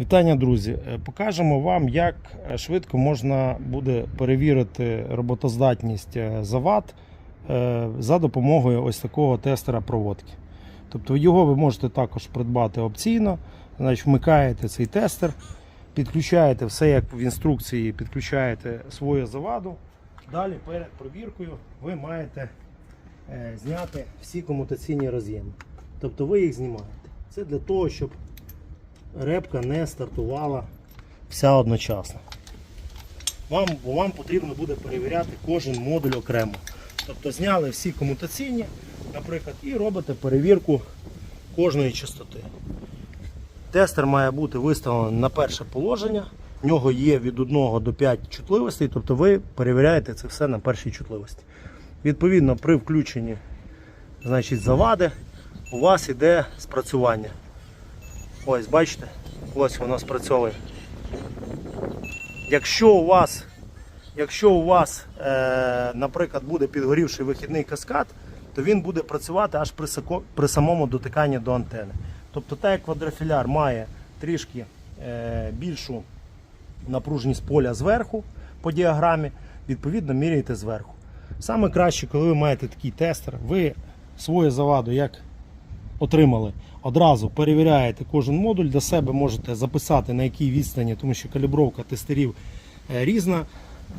Вітання, друзі! Е, Покажемо вам, як е, швидко можна буде перевірити роботоздатність е, завод е, за допомогою ось такого тестера проводки. Тобто його ви можете також придбати опційно. Значить, вмикаєте цей тестер, підключаєте все як в інструкції, підключаєте свою заваду. Далі перед провіркою ви маєте зняти всі комутаційні роз'єми. Тобто ви їх знімаєте. Це для того, щоб репка не стартувала вся одночасно. Вам, вам потрібно буде перевіряти кожен модуль окремо. Тобто зняли всі комутаційні, наприклад, і робите перевірку кожної частоти. Тестер має бути виставлений на перше положення. В нього є від 1 до 5 чутливостей, тобто ви перевіряєте це все на першій чутливості. Відповідно, при включенні значить, завади у вас йде спрацювання. Ось, бачите, ось воно спрацьовує. Якщо у вас, якщо у вас, е, наприклад, буде підгорівший вихідний каскад, то він буде працювати аж при, при самому дотиканні до антени. Тобто, так як квадрофіляр має трішки е, більшу напруженість поля зверху по діаграмі, відповідно міряєте зверху. Саме краще, коли ви маєте такий тестер, ви свою заваду як отримали, одразу перевіряєте кожен модуль, для себе можете записати на якій відстані, тому що калібровка тестерів е, різна.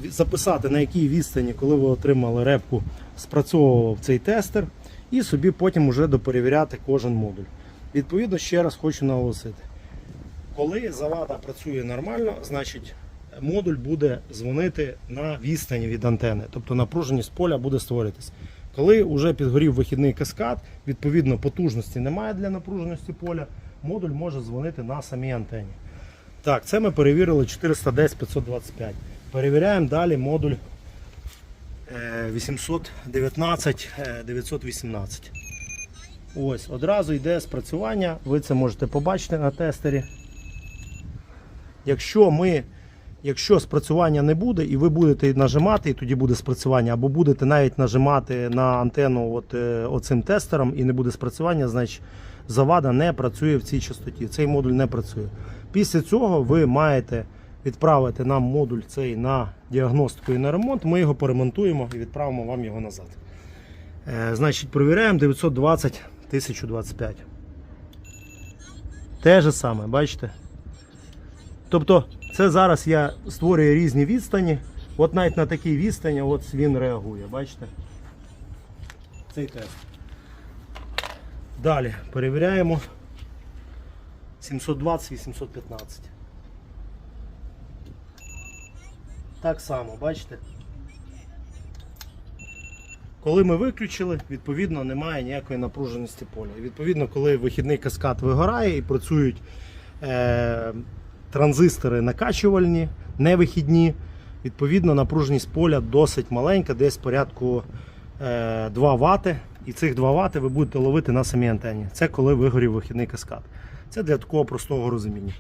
Записати на якій відстані, коли ви отримали репку, спрацьовував цей тестер, і собі потім вже доперевіряти кожен модуль. Відповідно, ще раз хочу наголосити. Коли завада працює нормально, значить модуль буде дзвонити на відстані від антени, тобто напруженість поля буде створюватись. Коли вже підгорів вихідний каскад, відповідно потужності немає для напруженості поля, модуль може дзвонити на самій антені. Так, це ми перевірили 410 525. Перевіряємо далі модуль е, 819 е, 918. Ось, одразу йде спрацювання, ви це можете побачити на тестері. Якщо ми, якщо спрацювання не буде, і ви будете нажимати, і тоді буде спрацювання, або будете навіть нажимати на антенну от, е, оцим тестером і не буде спрацювання, значить завада не працює в цій частоті. Цей модуль не працює. Після цього ви маєте відправити нам модуль цей на діагностику і на ремонт. Ми його поремонтуємо і відправимо вам його назад. Е, значить, перевіряємо 920 1025. Те же саме, бачите? Тобто, це зараз я створюю різні відстані. От навіть на такій відстані от він реагує, бачите? Цей тест. Далі перевіряємо 720 815. Так само, бачите? Коли ми виключили, відповідно немає ніякої напруженості поля. Відповідно, коли вихідний каскад вигорає і працюють е, транзистори накачувальні, невихідні, відповідно напруженість поля досить маленька, десь порядку е, 2 Вт. І цих 2 Вт ви будете ловити на самій антені. Це коли вигорів вихідний каскад. Це для такого простого розуміння.